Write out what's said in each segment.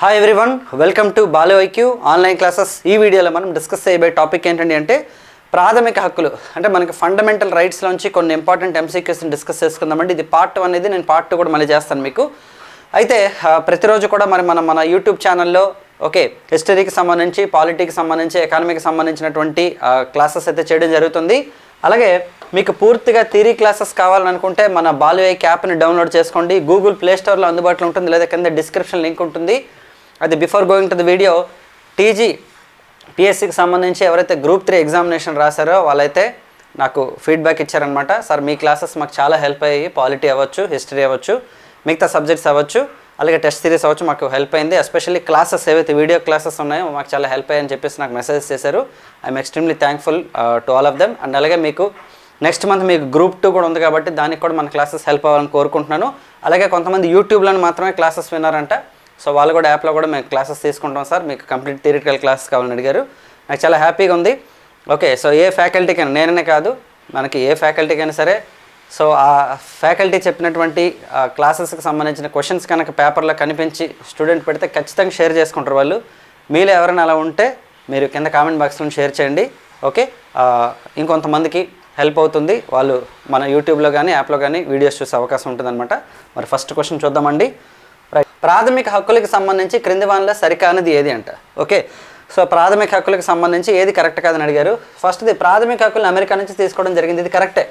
Hi everyone welcome to Balu IQ online classes ఈ వీడియోలో మనం డిస్కస్ చేయబోయే టాపిక్ ఏంటండి అంటే ప్రాథమిక హక్కులు. అంటే మనకి ఫండమెంటల్ రైట్స్లోంచి కొన్ని ఇంపార్టెంట్ ఎంసీక్యూస్ని డిస్కస్ చేసుకుందామండి. ఇది పార్ట్ వన్ అనేది నేను పార్ట్ టూ కూడా మళ్ళీ చేస్తాను మీకు. అయితే ప్రతిరోజు కూడా మరి మనం మన యూట్యూబ్ ఛానల్లో ఓకే హిస్టరీకి సంబంధించి పాలిటీకి సంబంధించి ఎకానమీకి సంబంధించినటువంటి క్లాసెస్ అయితే చేయడం జరుగుతుంది. అలాగే మీకు పూర్తిగా థియరీ క్లాసెస్ కావాలనుకుంటే మన బాలు యాప్ని డౌన్లోడ్ చేసుకోండి. గూగుల్ ప్లే స్టోర్లో అందుబాటులో ఉంటుంది. లేదా కింద డిస్క్రిప్షన్ లింక్ ఉంటుంది. అది before going to the video TG పిఎస్సికి సంబంధించి ఎవరైతే గ్రూప్ త్రీ ఎగ్జామినేషన్ రాశారో వాళ్ళైతే నాకు ఫీడ్బ్యాక్ ఇచ్చారనమాట సార్ మీ క్లాసెస్ మాకు చాలా హెల్ప్ అయ్యాయి. పాలిటీ అవ్వచ్చు హిస్టరీ అవ్వచ్చు మిగతా సబ్జెక్ట్స్ అవ్వచ్చు అలాగే టెస్ట్ సిరీస్ అవ్వచ్చు మాకు హెల్ప్ అయింది. ఎస్పెషల్లీ క్లాసెస్ ఏవైతే వీడియో క్లాసెస్ ఉన్నాయో మాకు చాలా హెల్ప్ అయ్యని చెప్పేసి నాకు మెసేజ్ చేశారు. I'm extremely thankful to all of them and అలాగే మీకు నెక్స్ట్ మంత్ మీకు గ్రూప్ టూ కూడా ఉంది కాబట్టి దానికి కూడా మన క్లాసెస్ హెల్ప్ అవ్వాలని కోరుకుంటున్నాను. అలాగే కొంతమంది యూట్యూబ్లో మాత్రమే క్లాసెస్ విన్నారంట. సో వాళ్ళు కూడా యాప్లో కూడా మేము క్లాసెస్ తీసుకుంటాం సార్. మీకు కంప్లీట్ థియరిటికల్ క్లాసెస్ కావాలని అడిగారు. నాకు చాలా హ్యాపీగా ఉంది. ఓకే సో ఏ ఫ్యాకల్టీకైనా నేననే కాదు మనకి ఏ ఫ్యాకల్టీకైనా సరే సో ఆ ఫ్యాకల్టీ చెప్పినటువంటి క్లాసెస్కి సంబంధించిన క్వశ్చన్స్ కనుక పేపర్లో కనిపించి స్టూడెంట్ పెడితే ఖచ్చితంగా షేర్ చేసుకుంటారు వాళ్ళు. మీలో ఎవరైనా అలా ఉంటే మీరు కింద కామెంట్ బాక్స్లో షేర్ చేయండి. ఓకే ఇంకొంతమందికి హెల్ప్ అవుతుంది. వాళ్ళు మన యూట్యూబ్లో కానీ యాప్లో కానీ వీడియోస్ చూసే అవకాశం ఉంటుందన్నమాట. మరి ఫస్ట్ క్వశ్చన్ చూద్దామండి. ప్రాథమిక హక్కులకు సంబంధించి క్రింది వానిలో సరికానిది ఏది అంట. ఓకే? సో ప్రాథమిక హక్కులకు సంబంధించి ఏది కరెక్ట్ కాదని అడిగారు. ఫస్ట్ది ప్రాథమిక హక్కులను అమెరికా నుంచి తీసుకోవడం జరిగింది. ఇది కరెక్టే.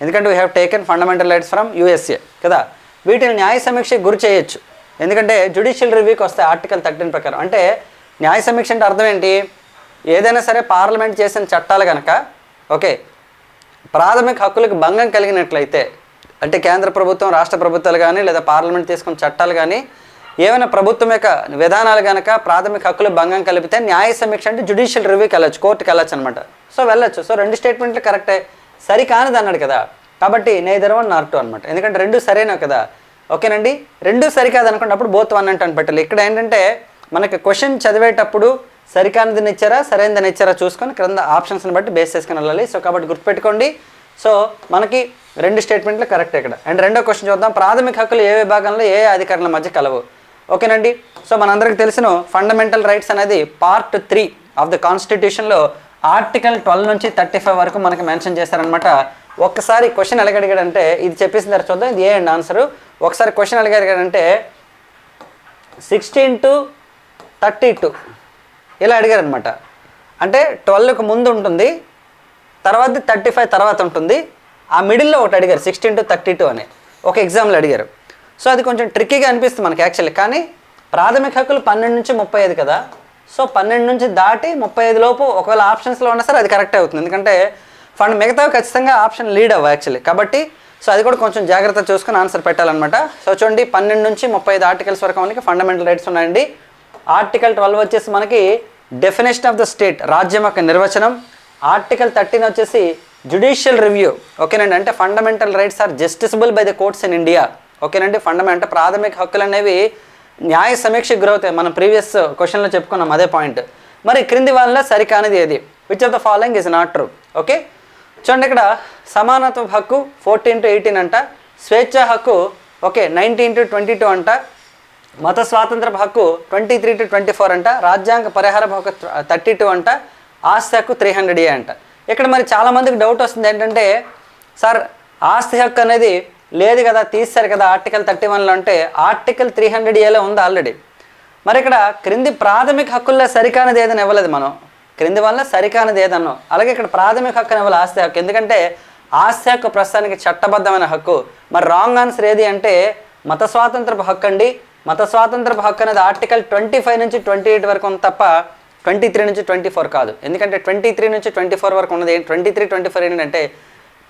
ఎందుకంటే we have taken fundamental rights from USA కదా? వీటిని న్యాయ సమీక్షకు గురి చేయొచ్చు. ఎందుకంటే జుడిషియల్ రివ్యూకి వస్తే ఆర్టికల్ థర్టీన్ ప్రకారం. అంటే న్యాయ సమీక్ష అంటే అర్థం ఏంటి? ఏదైనా సరే పార్లమెంట్ చేసిన చట్టాలు కనుక ఓకే? ప్రాథమిక హక్కులకు భంగం కలిగినట్లయితే అంటే కేంద్ర ప్రభుత్వం రాష్ట్ర ప్రభుత్వాలు కానీ లేదా పార్లమెంట్ తీసుకున్న చట్టాలు కానీ ఏమైనా ప్రభుత్వం యొక్క విధానాలు కనుక ప్రాథమిక హక్కులు భంగం కలిపితే న్యాయ సమీక్ష అంటే జుడిషియల్ రివ్యూకి వెళ్ళొచ్చు కోర్టుకి వెళ్ళచ్చు అనమాట సో వెళ్ళొచ్చు. సో రెండు స్టేట్మెంట్లు కరెక్టే సరికానిది అన్నాడు కదా. కాబట్టి నేదర్ వన్ నార్ టూ అనమాట ఎందుకంటే రెండు సరైనవి కదా. ఓకేనండి? రెండు సరికాదు అనుకున్నప్పుడు బోత్ వన్ అంటే అని పెట్టాలి. ఇక్కడ ఏంటంటే మనకి క్వశ్చన్ చదివేటప్పుడు సరికానిదని ఇచ్చారా సరైనదని ఇచ్చారా చూసుకొని క్రింద ఆప్షన్స్ని బట్టి బేస్ చేసుకుని వెళ్ళాలి. సో కాబట్టి గుర్తుపెట్టుకోండి. సో మనకి రెండు స్టేట్మెంట్లు కరెక్ట్ ఇక్కడ. అండ్ రెండో క్వశ్చన్ చూద్దాం. ప్రాథమిక హక్కులు ఏ విభాగంలో ఏ అధికారుల మధ్య కలవు? ఓకేనండి? సో మనందరికి తెలిసిన ఫండమెంటల్ రైట్స్ అనేది పార్ట్ త్రీ ఆఫ్ ద కాన్స్టిట్యూషన్లో ఆర్టికల్ ట్వెల్వ్ నుంచి థర్టీ ఫైవ్ వరకు మనకి మెన్షన్ చేశారనమాట ఒక్కసారి క్వశ్చన్ ఎలాగడిగాడంటే ఇది చెప్పేసిన తర్వాత చూద్దాం. ఇది ఏ అండ్ ఆన్సర్ ఒకసారి క్వశ్చన్ ఎలాగడిగాడంటే సిక్స్టీన్ టు థర్టీ టూ ఇలా అడిగారు అనమాట అంటే ట్వెల్వ్కి ముందు ఉంటుంది తర్వాత థర్టీ ఫైవ్ తర్వాత ఉంటుంది. ఆ మిడిల్లో ఒకటి అడిగారు సిక్స్టీన్ టు థర్టీ టూ అని. ఒక ఎగ్జామ్లో అడిగారు. సో అది కొంచెం ట్రిక్కీగా అనిపిస్తుంది మనకి యాక్చువల్లీ కానీ ప్రాథమిక హక్కులు పన్నెండు నుంచి ముప్పై ఐదు కదా. సో పన్నెండు నుంచి దాటి ముప్పై ఐదు లోపు ఒకవేళ ఆప్షన్స్లో ఉన్నా సరే అది కరెక్ట్ అవుతుంది. ఎందుకంటే ఫండ్ మిగతావి ఖచ్చితంగా ఆప్షన్ లీడ్ అవ్వ యాక్చువల్లీ కాబట్టి సో అది కూడా కొంచెం జాగ్రత్త చూసుకుని ఆన్సర్ పెట్టాలన్నమాట. సో చూడండి పన్నెండు నుంచి ముప్పై ఐదు ఆర్టికల్స్ వరకు మనకి ఫండమెంటల్ రైట్స్ ఉన్నాయండి. ఆర్టికల్ ట్వెల్వ్ వచ్చేసి మనకి డెఫినేషన్ ఆఫ్ ద స్టేట్ రాజ్యం యొక్క నిర్వచనం. ఆర్టికల్ థర్టీన్ వచ్చేసి జుడిషియల్ రివ్యూ ఓకేనండి? అంటే fundamental rights are justiciable by the courts in India ఓకేనండి? ఫండమెంటల్ ప్రాథమిక హక్కులు అనేవి న్యాయ సమీక్షకు గురవుతాయి. మనం ప్రీవియస్ క్వశ్చన్లో చెప్పుకున్నాం అదే పాయింట్ మరి క్రింది వాళ్ళ సరికానిది ఏది? Which of the following is not true okay? చూడండి ఇక్కడ సమానత్వ హక్కు ఫోర్టీన్ టు ఎయిటీన్ అంట. స్వేచ్ఛ హక్కు okay nineteen to twenty two అంట. మత స్వాతంత్ర హక్కు twenty three to twenty four అంట. రాజ్యాంగ పరిహార హక్కు థర్టీ టూ అంట. ఆస్తి హక్కు త్రీ హండ్రెడ్ ఏ అంట. ఇక్కడ మరి చాలామందికి డౌట్ వస్తుంది ఏంటంటే సార్ ఆస్తి హక్కు అనేది లేదు కదా తీస్తారు కదా ఆర్టికల్ థర్టీ వన్లో అంటే ఆర్టికల్ త్రీ హండ్రెడ్ ఏలో ఉంది ఆల్రెడీ మరి ఇక్కడ క్రింది ప్రాథమిక హక్కుల్లో సరికానది ఏదని ఇవ్వలేదు మనం. క్రింది వల్ల సరికానది ఏదన్నాం. అలాగే ఇక్కడ ప్రాథమిక హక్కుని ఇవ్వాలి ఆస్తి హక్కు. ఎందుకంటే ఆస్తి హక్కు ప్రస్తుతానికి చట్టబద్ధమైన హక్కు. మరి రాంగ్ ఆన్సర్ ఏది అంటే మత స్వాతంత్రపు హక్కు అండి. మత స్వాతంత్రపు హక్కు అనేది ఆర్టికల్ ట్వంటీ ఫైవ్ నుంచి ట్వంటీ ఎయిట్ వరకు ఉంది తప్ప ట్వంటీ త్రీ నుంచి ట్వంటీ ఫోర్ కాదు. ఎందుకంటే ట్వంటీ త్రీ నుంచి ట్వంటీ ఫోర్ వరకు ఉన్నది ట్వంటీ త్రీ ట్వంటీ ఫోర్ ఏంటంటే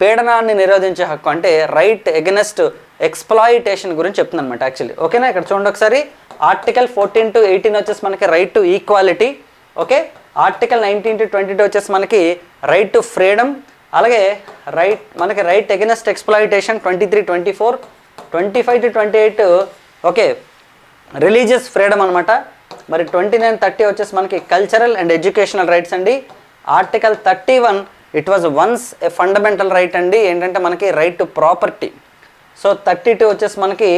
పీడనాన్ని నిరోధించే హక్కు అంటే రైట్ ఎగెనెస్ట్ ఎక్స్ప్లాయిటేషన్ గురించి చెప్తుంది అనమాట యాక్చువల్లీ ఓకేనా? ఇక్కడ చూడండి ఒకసారి. ఆర్టికల్ ఫోర్టీన్ టు ఎయిటీన్ వచ్చేసి మనకి right to equality okay? Article nineteen to twenty two వచ్చేసి మనకి రైట్ టు ఫ్రీడమ్ అలాగే రైట్ మనకి right against exploitation twenty three twenty four twenty five to twenty eight okay? Religious freedom అనమాట మరి twenty nine thirty వచ్చేసి మనకి cultural and educational rights అండి. Article thirty one it was once a fundamental right అండి. ఏంటంటే మనకి right to property so thirty two వచ్చేసి మనకి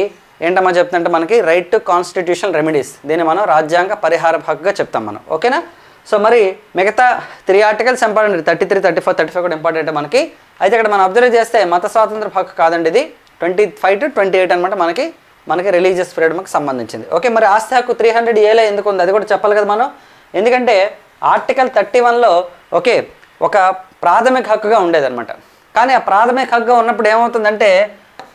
ఏంటమ్మా చెప్తుంటే మనకి రైట్ టు కాన్స్టిట్యూషన్ రెమెడీస్ దీన్ని మనం రాజ్యాంగ పరిహార హక్కుగా చెప్తాం మనం. ఓకేనా? సో మరి మిగతా three articles important thirty three thirty four thirty five కూడా ఇంపార్టెంట్ మనకి. అయితే ఇక్కడ మనం అబ్జర్వ్ చేస్తే మత స్వాతంత్ర హక్కు కాదండి ఇది. Twenty five to twenty eight అనమాట మనకి. మనకి రిలీజియస్ ఫ్రీడమ్కి సంబంధించింది. ఓకే మరి ఆస్తి హక్కు త్రీ హండ్రెడ్ ఏలో ఎందుకు ఉంది? అది కూడా చెప్పాలి కదా మనం? ఎందుకంటే ఆర్టికల్ థర్టీ వన్లో ఓకే ఒక ప్రాథమిక హక్కుగా ఉండేదన్నమాట. కానీ ఆ ప్రాథమిక హక్కుగా ఉన్నప్పుడు ఏమవుతుందంటే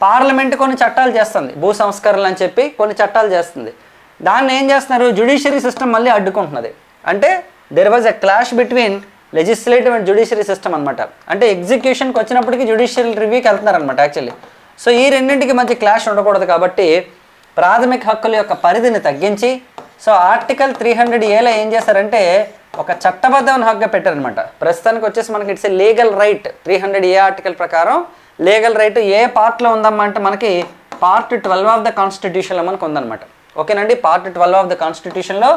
పార్లమెంట్ కొన్ని చట్టాలు చేస్తుంది. భూ సంస్కరణలు అని చెప్పి కొన్ని చట్టాలు చేస్తుంది. దాన్ని ఏం చేస్తున్నారు? జ్యుడిషియరీ సిస్టమ్ మళ్ళీ అడ్డుకుంటున్నది. అంటే there was a clash between legislative and judiciary system అనమాట అంటే ఎగ్జిక్యూషన్కి వచ్చినప్పటికీ జ్యుడిషియల్ రివ్యూకి వెళ్తున్నారనమాట యాక్చువల్లీ సో ఈ రెండింటికి మధ్య క్లాష్ ఉండకూడదు కాబట్టి ప్రాథమిక హక్కుల యొక్క పరిధిని తగ్గించి సో ఆర్టికల్ త్రీ హండ్రెడ్ ఏలో ఏం చేశారంటే ఒక చట్టబద్ధమైన హక్గా పెట్టారనమాట ప్రస్తుతానికి వచ్చేసి మనకి it's a legal right. Three hundred A article ప్రకారం లీగల్ రైట్ ఏ పార్ట్లో ఉందమ్మా అంటే మనకి పార్ట్ ట్వెల్వ్ ఆఫ్ ద కాన్స్టిట్యూషన్లో మనకు ఉందన్నమాట. ఓకేనండి? పార్ట్ ట్వెల్వ్ ఆఫ్ ద కాన్స్టిట్యూషన్లో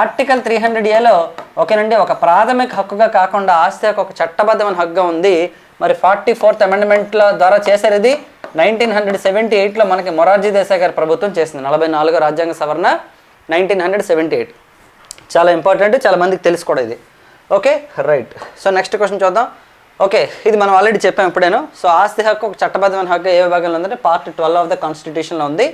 ఆర్టికల్ త్రీ హండ్రెడ్ ఏలో ఓకేనండి ఒక ప్రాథమిక హక్కుగా కాకుండా ఆస్తి ఒక చట్టబద్ధమైన హక్కుగా ఉంది. మరి ఫార్టీ ఫోర్త్ అమెండ్మెంట్ల ద్వారా చేశారు ఇది. నైన్టీన్ హండ్రెడ్ సెవెంటీ ఎయిట్లో మనకి మొరార్జీ దేశాయ్ గారి ప్రభుత్వం చేసింది. నలభై నాలుగో రాజ్యాంగ సవరణ నైన్టీన్ హండ్రెడ్ సెవెంటీ ఎయిట్. చాలా ఇంపార్టెంట్ చాలా మందికి తెలుసు కూడా ఇది. Okay? Right. So next question చూద్దాం. ఓకే ఇది మనం ఆల్రెడీ చెప్పాం ఇప్పుడేను. సో ఆస్తి హక్కు ఒక చట్టబద్ధమైన హక్కు ఏ విభాగంలో ఉందంటే పార్ట్ ట్వెల్వ్ ఆఫ్ ద కాన్స్టిట్యూషన్లో ఉంది.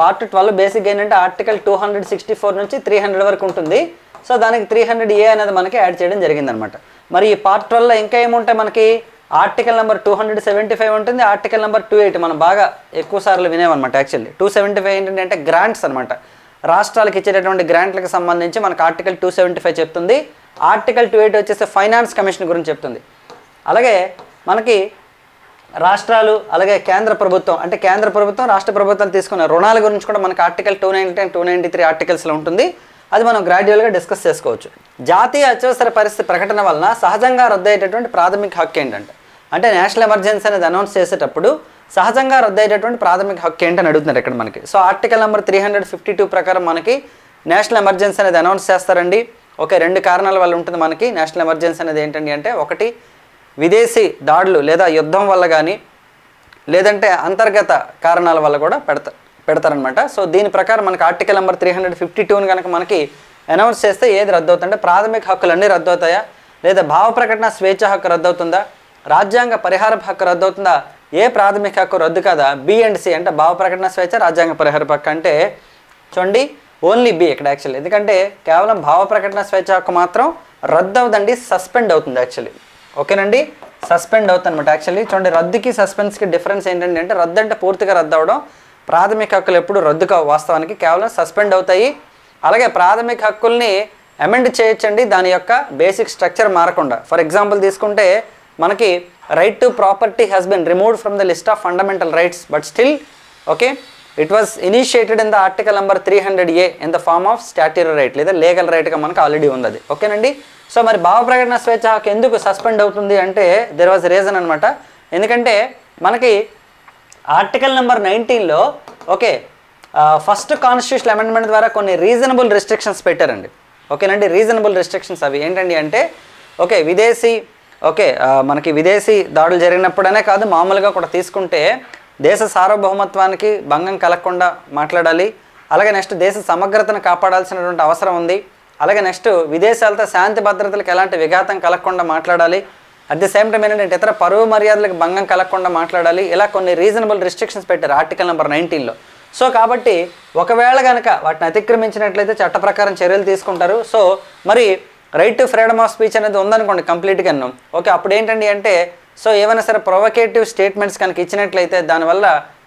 పార్ట్ ట్వెల్వ్ బేసిక్ ఏంటంటే article two hundred sixty four నుంచి త్రీ హండ్రెడ్ వరకు ఉంటుంది. సో దానికి త్రీ హండ్రెడ్ ఏ అనేది మనకి యాడ్ చేయడం జరిగిందనమాట. మరి ఈ పార్ట్ ట్వెల్వ్లో ఇంకా ఏముంటాయి మనకి? Article number two hundred seventy five ఉంటుంది ఆర్టికల్ నెంబర్ టూ ఎయిట్. మనం బాగా ఎక్కువ సార్లు వినేవన్నమాట యాక్చువల్లీ టూ సెవెంటీ ఫైవ్ ఏంటంటే గ్రాంట్స్ అనమాట రాష్ట్రాలకు ఇచ్చేటటువంటి గ్రాంట్లకు సంబంధించి మనకు ఆర్టికల్ టూ సెవెంటీ ఫైవ్ చెప్తుంది. ఆర్టికల్ టూ ఎయిట్ వచ్చేసి ఫైనాన్స్ కమిషన్ గురించి చెప్తుంది. అలాగే మనకి రాష్ట్రాలు అలాగే కేంద్ర ప్రభుత్వం అంటే కేంద్ర ప్రభుత్వం రాష్ట్ర ప్రభుత్వాలు తీసుకున్న రుణాల గురించి కూడా మనకి article two ninety two ninety three ఆర్టికల్స్లో ఉంటుంది. అది మనం గ్రాడ్యువల్గా డిస్కస్ చేసుకోవచ్చు. జాతీయ అత్యవసర పరిస్థితి ప్రకటన వలన సహజంగా రద్దయ్యేటటువంటి ప్రాథమిక హక్కు ఏంటంటే అంటే నేషనల్ ఎమర్జెన్సీ అనేది అనౌన్స్ చేసేటప్పుడు సహజంగా రద్దయ్యేటటువంటి ప్రాథమిక హక్కు ఏంటని అడుగుతున్నారు ఇక్కడ మనకి. So article number three hundred fifty two ప్రకారం మనకి నేషనల్ ఎమర్జెన్సీ అనేది అనౌన్స్ చేస్తారండి. ఓకే రెండు కారణాల వల్ల ఉంటుంది మనకి. నేషనల్ ఎమర్జెన్సీ అనేది ఏంటండి అంటే ఒకటి విదేశీ దాడులు లేదా యుద్ధం వల్ల కానీ లేదంటే అంతర్గత కారణాల వల్ల కూడా పెడతారు పెడతారనమాట సో దీని ప్రకారం మనకి article number three hundred fifty టూని కనుక మనకి అనౌన్స్ చేస్తే ఏది రద్దు అవుతుందంటే ప్రాథమిక హక్కులన్నీ రద్దవుతాయా? రద్దు అవుతాయా లేదా భావ ప్రకటన స్వేచ్ఛ హక్కు రద్దు అవుతుందా రాజ్యాంగ పరిహార హక్కు రద్దు అవుతుందా ఏ ప్రాథమిక హక్కు రద్దు కదా? బి అండ్ సి అంటే భావ ప్రకటన స్వేచ్ఛ రాజ్యాంగ పరిహార హక్కు అంటే చూడండి ఓన్లీ బి ఇక్కడ యాక్చువల్లీ ఎందుకంటే కేవలం భావ ప్రకటన స్వేచ్ఛ హక్కు మాత్రం రద్దు అవుదండి సస్పెండ్ అవుతుంది యాక్చువల్లీ ఓకేనండి? సస్పెండ్ అవుతుంది అనమాట యాక్చువల్లీ చూడండి రద్దుకి సస్పెన్స్కి డిఫరెన్స్ ఏంటంటే అంటే రద్దు అంటే పూర్తిగా రద్దు అవడం ప్రాథమిక హక్కులు ఎప్పుడు రద్దు కావు వాస్తవానికి. కేవలం సస్పెండ్ అవుతాయి. అలాగే ప్రాథమిక హక్కుల్ని అమెండ్ చేయొచ్చండి దాని యొక్క బేసిక్ స్ట్రక్చర్ మారకుండా. ఫర్ ఎగ్జాంపుల్ తీసుకుంటే మనకి right to property has been removed from the list of fundamental rights but still okay it was initiated in the article number three hundred A in the form of statutory right లేదా legal రైట్గా మనకు already ఉంది అది. ఓకేనండి? So మరి భావ ప్రకటన స్వేచ్ఛ హక్కు ఎందుకు సస్పెండ్ అవుతుంది అంటే దెర్ వాజ్ రీజన్ అనమాట ఎందుకంటే మనకి ఆర్టికల్ నెంబర్ నైన్టీన్లో ఓకే ఫస్ట్ కాన్స్టిట్యూషన్ అమెండ్మెంట్ ద్వారా కొన్ని రీజనబుల్ రిస్ట్రిక్షన్స్ పెట్టారండి. ఓకేనండి? రీజనబుల్ రిస్ట్రిక్షన్స్ అవి ఏంటండి అంటే ఓకే విదేశీ ఓకే మనకి విదేశీ దాడులు జరిగినప్పుడనే కాదు మామూలుగా కూడా తీసుకుంటే దేశ సార్వభౌమత్వానికి భంగం కలగకుండా మాట్లాడాలి. అలాగే నెక్స్ట్ దేశ సమగ్రతను కాపాడాల్సినటువంటి అవసరం ఉంది. అలాగే నెక్స్ట్ విదేశాలతో శాంతి భద్రతలకు ఎలాంటి విఘాతం కలగకుండా మాట్లాడాలి. అట్ ది సేమ్ టైం ఏంటంటే ఇతర పరువు మర్యాదలకు భంగం కలగకుండా మాట్లాడాలి. ఇలా కొన్ని రీజనబుల్ రిస్ట్రిక్షన్స్ పెట్టారు ఆర్టికల్ నెంబర్ నైన్టీన్లో సో కాబట్టి ఒకవేళ కనుక వాటిని అతిక్రమించినట్లయితే చట్ట ప్రకారం చర్యలు తీసుకుంటారు. సో మరి right to freedom of speech అనేది ఉందనుకోండి కంప్లీట్గా ఓకే అప్పుడు ఏంటండి అంటే సో ఏమైనా సరే ప్రొవకేటివ్ స్టేట్మెంట్స్ కనుక ఇచ్చినట్లయితే దానివల్ల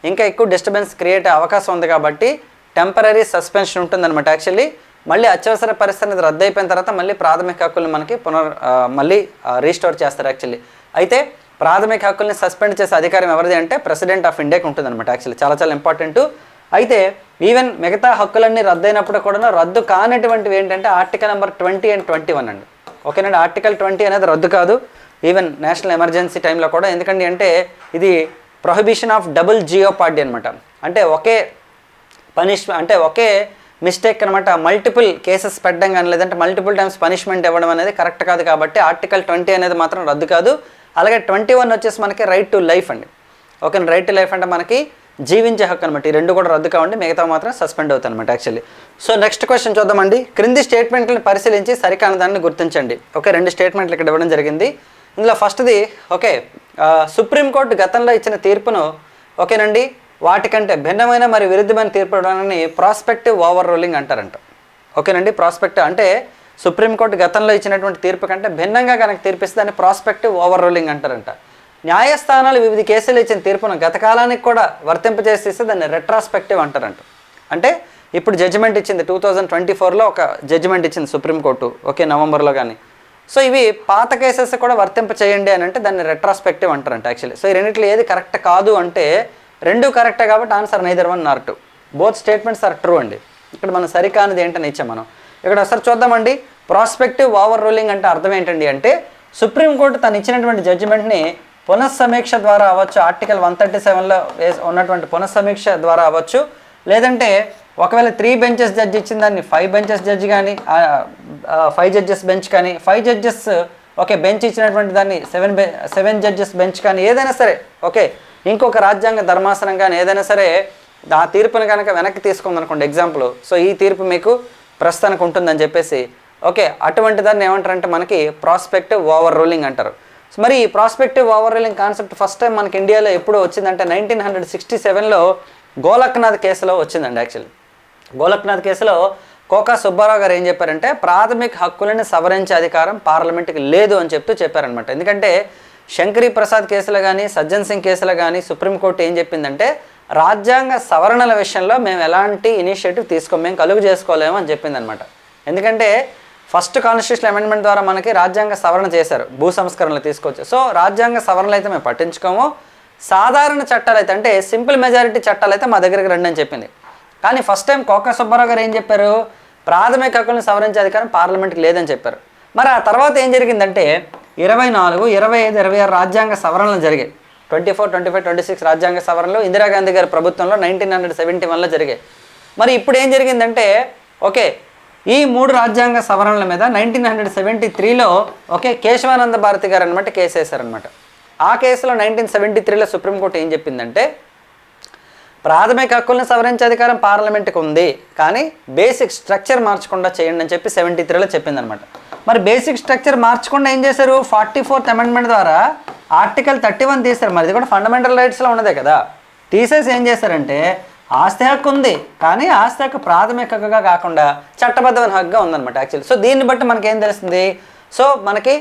ఇంకా ఎక్కువ డిస్టర్బెన్స్ క్రియేట్ అయ్యే అవకాశం ఉంది కాబట్టి టెంపరీ సస్పెన్షన్ ఉంటుందన్నమాట. యాక్చువల్లీ మళ్ళీ అత్యవసర పరిస్థితి అనేది రద్దు అయిపోయిన తర్వాత మళ్ళీ ప్రాథమిక హక్కుల్ని మనకి పునర్ మళ్ళీ రీస్టోర్ చేస్తారు యాక్చువల్లీ అయితే ప్రాథమిక హక్కుల్ని సస్పెండ్ చేసే అధికారం ఎవరిది అంటే ప్రెసిడెంట్ ఆఫ్ ఇండియాకి ఉంటుందన్నమాట. యాక్చువల్లీ చాలా చాలా ఇంపార్టెంట్ అయితే ఈవెన్ మిగతా హక్కులన్నీ రద్దయినప్పుడు కూడా రద్దు కానటువంటివి ఏంటంటే article number twenty and twenty one అండి. ఓకేనండి? ఆర్టికల్ ట్వంటీ అనేది రద్దు కాదు. ఈవెన్ నేషనల్ ఎమర్జెన్సీ టైంలో కూడా ఎందుకంటే అంటే ఇది prohibition of double jeopardy అనమాట అంటే ఒకే పనిష్మెంట్ అంటే ఒకే మిస్టేక్ అనమాట మల్టిపుల్ కేసెస్ పెట్టడం కానీ లేదంటే మల్టిపుల్ టైమ్స్ పనిష్మెంట్ ఇవ్వడం అనేది కరెక్ట్ కాదు కాబట్టి ఆర్టికల్ ట్వంటీ అనేది మాత్రం రద్దు కాదు. అలాగే ట్వంటీ వన్ వచ్చేసి మనకి రైట్ టు లైఫ్ అండి. ఓకే రైట్ టు లైఫ్ అంటే మనకి జీవించే హక్కు అనమాట ఈ రెండు కూడా రద్దు కావండి మిగతా మాత్రం సస్పెండ్ అవుతాయి అనమాట యాక్చువల్లీ సో నెక్స్ట్ క్వశ్చన్ చూద్దామండి. క్రింది స్టేట్మెంట్లను పరిశీలించి సరికాన దాన్ని గుర్తించండి. ఓకే రెండు స్టేట్మెంట్లు ఇక్కడ ఇవ్వడం జరిగింది. ఇందులో ఫస్ట్ది ఓకే సుప్రీంకోర్టు గతంలో ఇచ్చిన తీర్పును ఓకేనండి వాటికంటే భిన్నమైన మరియు విరుద్ధమైన తీర్పు ఇవ్వడాన్ని ప్రాస్పెక్టివ్ ఓవర్ రూలింగ్ అంటారంట. ఓకేనండి ప్రాస్పెక్టివ్ అంటే సుప్రీంకోర్టు గతంలో ఇచ్చినటువంటి తీర్పు కంటే భిన్నంగా కనుక తీర్పిస్తే దాన్ని ప్రాస్పెక్టివ్ ఓవర్ రూలింగ్ అంటారంట. న్యాయస్థానాలు వివిధ కేసులు ఇచ్చిన తీర్పును గతకాలానికి కూడా వర్తింపజేసేస్తే దాన్ని రెట్రాస్పెక్టివ్ అంటారంట. అంటే ఇప్పుడు జడ్జిమెంట్ ఇచ్చింది టూ థౌజండ్ ట్వంటీ ఫోర్లో ఒక జడ్జిమెంట్ ఇచ్చింది సుప్రీంకోర్టు ఓకే నవంబర్లో కానీ. సో ఇవి పాత కేసెస్ కూడా వర్తింప చేయండి అని అంటే దాన్ని రెట్రాస్పెక్టివ్ అంటారంట యాక్చువల్లీ సో ఈ రెండిట్లో ఏది కరెక్ట్ కాదు అంటే రెండు కరెక్టే కాబట్టి answer neither one nor two both statements are true అండి. ఇక్కడ మనం సరికానిది ఏంటని ఇచ్చాం మనం. ఇక్కడ ఒకసారి చూద్దామండి. ప్రాస్పెక్టివ్ ఓవర్ రూలింగ్ అంటే అర్థం ఏంటండి అంటే సుప్రీంకోర్టు తను ఇచ్చినటువంటి జడ్జిమెంట్ని పునఃసమీక్ష ద్వారా అవ్వచ్చు. ఆర్టికల్ వన్ థర్టీ సెవెన్లో ఉన్నటువంటి పునఃసమీక్ష ద్వారా అవ్వచ్చు. లేదంటే ఒకవేళ త్రీ బెంచెస్ జడ్జి ఇచ్చిన దాన్ని ఫైవ్ బెంచెస్ జడ్జి కానీ ఫైవ్ జడ్జెస్ బెంచ్ కానీ ఫైవ్ జడ్జెస్ ఓకే బెంచ్ ఇచ్చినటువంటి దాన్ని సెవెన్ బె సెవెన్ జడ్జెస్ బెంచ్ కానీ ఏదైనా సరే ఓకే ఇంకొక రాజ్యాంగ ధర్మాసనం కానీ ఏదైనా సరే ఆ తీర్పుని కనుక వెనక్కి తీసుకుందనుకోండి ఎగ్జాంపుల్ సో ఈ తీర్పు మీకు ప్రస్తుతానికి ఉంటుందని చెప్పేసి ఓకే అటువంటి దాన్ని ఏమంటారంటే మనకి ప్రాస్పెక్ట్ ఓవర్ రూలింగ్ అంటారు. మరి ఈ prospective over concept first time మనకి ఇండియాలో ఎప్పుడు వచ్చిందంటే నైన్టీన్ హండ్రెడ్ సిక్స్టీ సెవెన్లో గోలక్నాథ్ కేసులో వచ్చిందండి యాక్చువల్లీ గోలక్నాథ్ కేసులో కోకా సుబ్బారావు గారు ఏం చెప్పారంటే ప్రాథమిక హక్కులను సవరించే అధికారం పార్లమెంట్కి లేదు అని చెప్తూ చెప్పారనమాట ఎందుకంటే శంకరీ ప్రసాద్ కేసులో కానీ సజ్జన్ సింగ్ కేసులో కానీ సుప్రీంకోర్టు ఏం చెప్పిందంటే రాజ్యాంగ సవరణల విషయంలో మేము ఎలాంటి ఇనిషియేటివ్ తీసుకోం మేము కలుగు చేసుకోలేము అని చెప్పిందనమాట ఎందుకంటే ఫస్ట్ కాన్స్టిట్యూషన్ అమెండ్మెంట్ ద్వారా మనకి రాజ్యాంగ సవరణ చేశారు భూ సంస్కరణలు తీసుకొచ్చి సో రాజ్యాంగ సవరణలు అయితే మేము పట్టించుకోము. సాధారణ చట్టాలు అయితే అంటే సింపుల్ మెజారిటీ చట్టాలు అయితే మా దగ్గరికి రండి అని చెప్పింది. కానీ ఫస్ట్ టైం కోక సుబ్బారావు గారు ఏం చెప్పారు? ప్రాథమిక హక్కులను సవరించే అధికారం పార్లమెంట్కి లేదని చెప్పారు. మరి ఆ తర్వాత ఏం జరిగిందంటే ఇరవై నాలుగు ఇరవై ఐదు ఇరవై ఆరు రాజ్యాంగ సవరణలు జరిగాయి. Twenty four twenty five twenty six రాజ్యాంగ సవరణలు ఇందిరాగాంధీ గారి ప్రభుత్వంలో నైన్టీన్ హండ్రెడ్ సెవెంటీ వన్లో జరిగాయి. మరి ఇప్పుడు ఏం జరిగిందంటే ఓకే ఈ మూడు రాజ్యాంగ సవరణల మీద నైన్టీన్ హండ్రెడ్ సెవెంటీ త్రీలో ఓకే కేశవానంద భారతి గారు అనమాట కేసు వేశారనమాట ఆ కేసులో నైన్టీన్ సెవెంటీ త్రీలో సుప్రీంకోర్టు ఏం చెప్పిందంటే ప్రాథమిక హక్కులను సవరించే అధికారం పార్లమెంట్కి ఉంది కానీ బేసిక్ స్ట్రక్చర్ మార్చకుండా చేయండి అని చెప్పి సెవెంటీ త్రీలో చెప్పిందనమాట మరి బేసిక్ స్ట్రక్చర్ మార్చకుండా ఏం చేశారు? ఫార్టీ ఫోర్త్ అమెండ్మెంట్ ద్వారా ఆర్టికల్ థర్టీ వన్ తీశారు. మరి ఇది కూడా ఫండమెంటల్ రైట్స్లో ఉన్నదే కదా. తీసేసి ఏం చేశారంటే ఆస్తి హక్కు ఉంది కానీ ఆస్తి హక్కు ప్రాథమిక హక్కుగా కాకుండా చట్టబద్ధమైన హక్కుగా ఉందన్నమాట యాక్చువల్లీ సో దీన్ని బట్టి మనకి ఏం తెలుస్తుంది? సో మనకి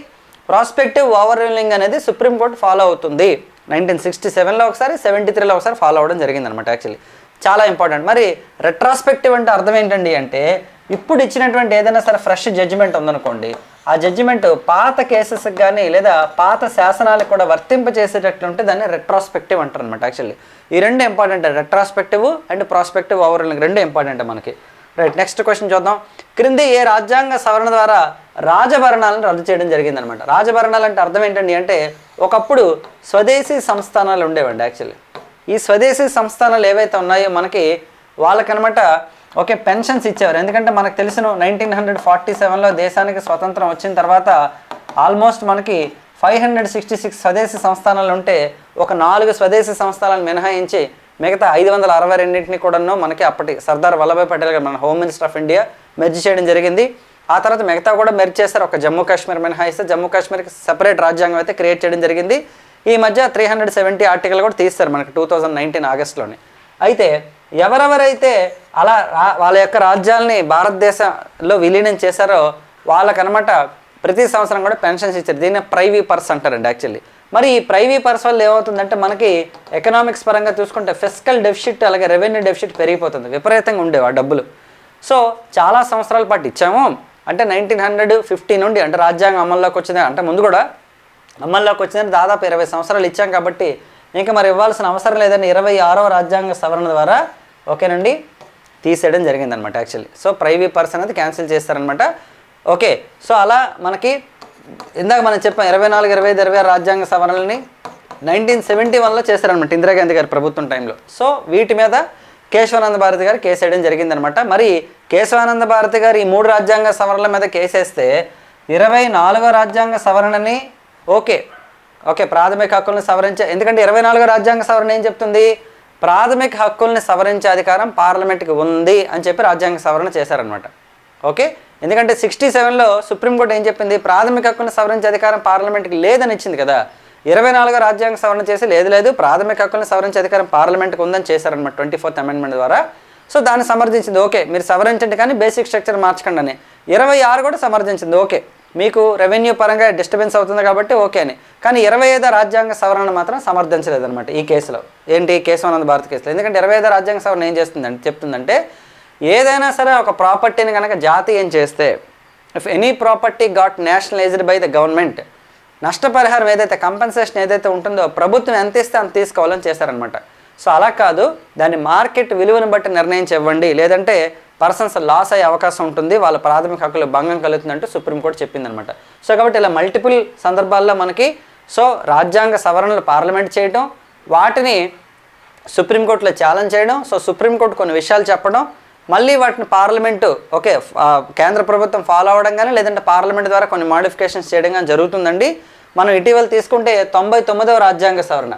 ప్రాస్పెక్టివ్ ఓవర్ రూలింగ్ అనేది సుప్రీంకోర్టు ఫాలో అవుతుంది. నైన్టీన్ సిక్స్టీ సెవెన్లో ఒకసారి సెవెంటీ త్రీలో ఒకసారి ఫాలో అవ్వడం జరిగిందనమాట యాక్చువల్లీ చాలా ఇంపార్టెంట్ మరి రెట్రాస్పెక్టివ్ అంటే అర్థం ఏంటండి అంటే ఇప్పుడు ఇచ్చినటువంటి ఏదైనా సరే ఫ్రెష్ జడ్జిమెంట్ ఉందనుకోండి ఆ జడ్జిమెంట్ పాత కేసెస్కి కానీ లేదా పాత శాసనాలకు కూడా వర్తింపచేసేటట్లుంటే దాన్ని రెట్రాస్పెక్టివ్ అంటారు అనమాట యాక్చువల్లీ ఈ రెండు important retrospective and prospective overruling రెండు ఇంపార్టెంట్ మనకి. రైట్ నెక్స్ట్ క్వశ్చన్ చూద్దాం. క్రింది ఏ రాజ్యాంగ సవరణ ద్వారా రాజభరణాలను రద్దు చేయడం జరిగిందనమాట. రాజభరణాలు అంటే అర్థం ఏంటండి అంటే ఒకప్పుడు స్వదేశీ సంస్థానాలు ఉండేవండి యాక్చువల్లీ ఈ స్వదేశీ సంస్థానాలు ఏవైతే ఉన్నాయో మనకి వాళ్ళకనమాట ఓకే పెన్షన్స్ ఇచ్చేవారు. ఎందుకంటే మనకు తెలిసిన నైన్టీన్ హండ్రెడ్ ఫార్టీ సెవెన్లో దేశానికి స్వతంత్రం వచ్చిన తర్వాత ఆల్మోస్ట్ మనకి ఫైవ్ హండ్రెడ్ సిక్స్టీ సిక్స్ స్వదేశీ సంస్థానాలు ఉంటే ఒక నాలుగు స్వదేశీ సంస్థానాలను మినహాయించి మిగతా ఐదు వందల అరవై రెండింటిని కూడాను మనకి అప్పటి సర్దార్ వల్లభాయ్ పటేల్ గారు మన home minister of India merge చేయడం జరిగింది. ఆ తర్వాత మిగతా కూడా మెర్జ్ చేశారు. ఒక జమ్మూ కాశ్మీర్ మినహాయిస్తే జమ్మూ కాశ్మీర్కి సెపరేట్ రాజ్యాంగం అయితే క్రియేట్ చేయడం జరిగింది. ఈ మధ్య త్రీ హండ్రెడ్ సెవెంటీ ఆర్టికల్ కూడా తీస్తారు మనకి టూ థౌజండ్ నైన్టీన్ ఆగస్ట్లోని. అయితే ఎవరెవరైతే అలా వాళ్ళ యొక్క రాజ్యాల్ని భారతదేశంలో విలీనం చేశారో వాళ్ళకనమాట ప్రతి సంవత్సరం కూడా పెన్షన్స్ ఇచ్చారు. దీన్ని ప్రైవీ పర్స్ అంటారండి యాక్చువల్లీ. మరి ఈ ప్రైవీ పర్స్ వల్ల ఏమవుతుందంటే మనకి ఎకనామిక్స్ పరంగా చూసుకుంటే ఫిజికల్ డెఫిషిట్ అలాగే రెవెన్యూ డెఫిషిట్ పెరిగిపోతుంది. విపరీతంగా ఉండేవి ఆ డబ్బులు. సో చాలా సంవత్సరాల పాటు ఇచ్చాము. అంటే నైన్టీన్ హండ్రెడ్ ఫిఫ్టీ నుండి అంటే రాజ్యాంగం అమల్లోకి వచ్చింది. అంటే ముందు కూడా అమల్లోకి వచ్చిందని దాదాపు ఇరవై సంవత్సరాలు ఇచ్చాం కాబట్టి ఇంకా మరి ఇవ్వాల్సిన అవసరం లేదని ఇరవై ఆరో రాజ్యాంగ సవరణ ద్వారా ఓకేనండి తీసేయడం జరిగిందనమాట యాక్చువల్లీ. సో ప్రైవీ పర్స్ అనేది క్యాన్సిల్ చేస్తారనమాట ఓకే సో అలా మనకి ఇందాక మనం చెప్పాం ఇరవై నాలుగు ఇరవై ఐదు ఇరవై ఆరు రాజ్యాంగ సవరణలని నైన్టీన్ సెవెంటీ వన్లో చేశారనమాట ఇందిరాగాంధీ గారి ప్రభుత్వం టైంలో. సో వీటి మీద కేశవానంద భారతి గారు కేసు వేయడం జరిగిందనమాట మరి కేశవానంద భారతి గారు ఈ మూడు రాజ్యాంగ సవరణల మీద కేసేస్తే ఇరవై నాలుగో రాజ్యాంగ సవరణని ఓకే ఓకే ప్రాథమిక హక్కులను సవరించే ఎందుకంటే ఇరవై నాలుగో రాజ్యాంగ సవరణ ఏం చెప్తుంది? ప్రాథమిక హక్కుల్ని సవరించే అధికారం పార్లమెంట్కి ఉంది అని చెప్పి రాజ్యాంగ సవరణ చేశారనమాట ఓకే? ఎందుకంటే సిక్స్టీ సెవెన్లో సుప్రీంకోర్టు ఏం చెప్పింది? ప్రాథమిక హక్కులను సవరించే అధికారం పార్లమెంట్కి లేదని ఇచ్చింది కదా. ఇరవై నాలుగో రాజ్యాంగ సవరణ చేసి లేదు లేదు ప్రాథమిక హక్కులను సవరించే అధికారం పార్లమెంట్కి ఉందని చేశారనమాట ట్వంటీ ఫోర్త్ అమెండ్మెంట్ ద్వారా. సో దాన్ని సమర్థించింది. ఓకే మీరు సవరించండి కానీ బేసిక్ స్ట్రక్చర్ మార్చకండి అని. ఇరవై ఆరు కూడా సమర్థించింది. ఓకే మీకు రెవెన్యూ పరంగా డిస్టర్బెన్స్ అవుతుంది కాబట్టి ఓకే అని. కానీ ఇరవై ఐదో రాజ్యాంగ సవరణ మాత్రం సమర్థించలేదన్నమాట ఈ కేసులో. ఏంటి? కేశవానంద భారత్ కేసులో. ఎందుకంటే ఇరవై ఐదో రాజ్యాంగ సవరణ ఏం చేస్తుందంటే చెప్తుందంటే ఏదైనా సరే ఒక ప్రాపర్టీని కనుక జాతీయం చేస్తే if any property got nationalised by the government నష్టపరిహారం ఏదైతే కంపెన్సేషన్ ఏదైతే ఉంటుందో ప్రభుత్వం ఎంత ఇస్తే అంత తీసుకోవాలని చేశారనమాట సో అలా కాదు దాన్ని మార్కెట్ విలువను బట్టి నిర్ణయించి ఇవ్వండి లేదంటే పర్సన్స్ లాస్ అయ్యే అవకాశం ఉంటుంది వాళ్ళ ప్రాథమిక హక్కులు భంగం కలుగుతుందంటూ సుప్రీంకోర్టు చెప్పిందనమాట సో కాబట్టి ఇలా మల్టిపుల్ సందర్భాల్లో మనకి సో రాజ్యాంగ సవరణలు పార్లమెంట్ చేయడం వాటిని సుప్రీంకోర్టులో ఛాలెంజ్ చేయడం సో సుప్రీంకోర్టు కొన్ని విషయాలు చెప్పడం మళ్ళీ వాటిని పార్లమెంటు ఓకే కేంద్ర ప్రభుత్వం ఫాలో అవ్వడం కానీ లేదంటే పార్లమెంట్ ద్వారా కొన్ని మాడిఫికేషన్స్ చేయడం కానీ జరుగుతుందండి. మనం ఇటీవల తీసుకుంటే తొంభై తొమ్మిదవ రాజ్యాంగ సవరణ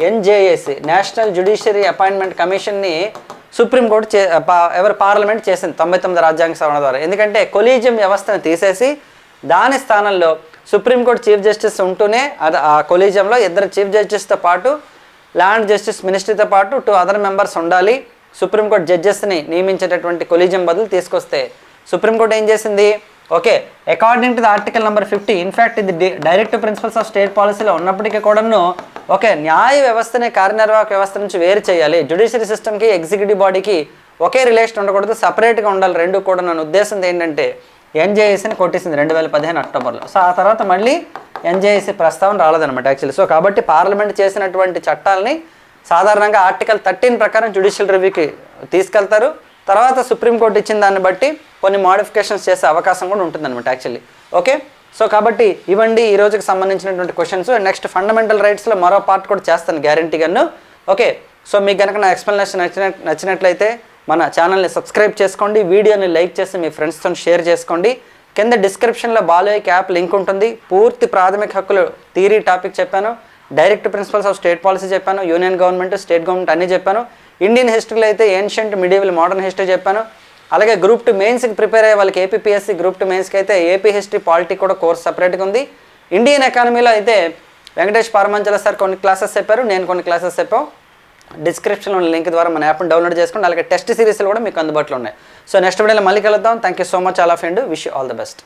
ఎన్జేఏసి నేషనల్ జ్యుడిషియరీ అపాయింట్మెంట్ కమిషన్ని సుప్రీంకోర్టు చే పా- ఎవరు పార్లమెంట్ చేసింది తొంభై తొమ్మిది రాజ్యాంగ సవరణ ద్వారా. ఎందుకంటే కొలీజియం వ్యవస్థను తీసేసి దాని స్థానంలో సుప్రీంకోర్టు చీఫ్ జస్టిస్ ఉంటూనే అది ఆ కొలీజియంలో ఇద్దరు చీఫ్ జస్టిస్తో పాటు ల్యాండ్ జస్టిస్ మినిస్ట్రీతో పాటు టూ అదర్ మెంబర్స్ ఉండాలి. సుప్రీంకోర్టు జడ్జెస్ని నియమించేటటువంటి కొలీజియం బదులు తీసుకొస్తే సుప్రీంకోర్టు ఏం చేసింది? Okay according to the article number fifty in fact ఇది డైరెక్ట్ ప్రిన్సిపల్స్ ఆఫ్ స్టేట్ పాలసీలో ఉన్నప్పటికీ కూడాను ఓకే న్యాయ వ్యవస్థని కార్యనిర్వాహక వ్యవస్థ నుంచి వేరు చేయాలి. జ్యుడిషియరీ సిస్టమ్కి ఎగ్జిక్యూటివ్ బాడీకి ఒకే రిలేషన్ ఉండకూడదు సపరేట్గా ఉండాలి రెండు కూడా. నన్ను ఉద్దేశం ఏంటంటే ఎన్జేఏసీని కొట్టేసింది రెండు వేల పదిహేను అక్టోబర్లో. సో ఆ తర్వాత మళ్ళీ ఎన్జేఏసీ ప్రస్తావన రాలేదన్నమాట యాక్చువల్లీ సో కాబట్టి పార్లమెంట్ చేసినటువంటి చట్టాలని సాధారణంగా ఆర్టికల్ థర్టీన్ ప్రకారం జ్యుడిషియల్ రివ్యూకి తీసుకెళ్తారు. తర్వాత సుప్రీంకోర్టు ఇచ్చిన దాన్ని బట్టి కొన్ని మాడిఫికేషన్స్ చేసే అవకాశం కూడా ఉంటుందన్నమాట యాక్చువల్లీ ఓకే సో కాబట్టి ఇవ్వండి ఈ రోజుకి సంబంధించినటువంటి క్వశ్చన్స్ నెక్స్ట్ ఫండమెంటల్ రైట్స్లో మరో పార్ట్ కూడా చేస్తాను గ్యారంటీగాను ఓకే సో మీకు కనుక నా ఎక్స్ప్లెనేషన్ నచ్చిన నచ్చినట్లయితే మన ఛానల్ని సబ్స్క్రైబ్ చేసుకోండి. వీడియోని లైక్ చేసి మీ ఫ్రెండ్స్తో షేర్ చేసుకోండి. కింద డిస్క్రిప్షన్లో బాలోయిక్ యాప్ లింక్ ఉంటుంది. పూర్తి ప్రాథమిక హక్కులు థీరీ టాపిక్ చెప్పాను. Direct principles of state policy చెప్పాను యూనియన్ గవర్నమెంట్ స్టేట్ గవర్నమెంట్ అన్నీ చెప్పాను. ఇండియన్ హిస్టరీలో అయితే ఏన్షియంట్ మిడివల్ మోడర్న్ హిస్టరీ చెప్పాను. అలాగే గ్రూప్ టూ మెయిన్స్కి ప్రిపేర్ అయ్యే వాళ్ళకి ఏపీఎస్సీ గ్రూప్ టూ మెయిన్స్కి అయితే ఏపీ హిస్టరీ పాలిటీ కూడా కోర్స్ సపరేట్గా ఉంది. ఇండియన్ ఎకానమీలో అయితే వెంకటేష్ పారమంజల సార్ కొన్ని క్లాసెస్ చెప్పారు నేను కొన్ని క్లాసెస్ చెప్పాం. డిస్క్రిప్షన్లో ఉన్న లింక్ ద్వారా మన యాప్ని డౌన్లోడ్ చేసుకోండి. అలాగే టెస్ట్ సిరీస్లు కూడా మీకు అందుబాటులో ఉన్నాయి. సో నెక్స్ట్ వీడియోలో మళ్ళీ కలుద్దాం. Thank you so much all of and wish all the best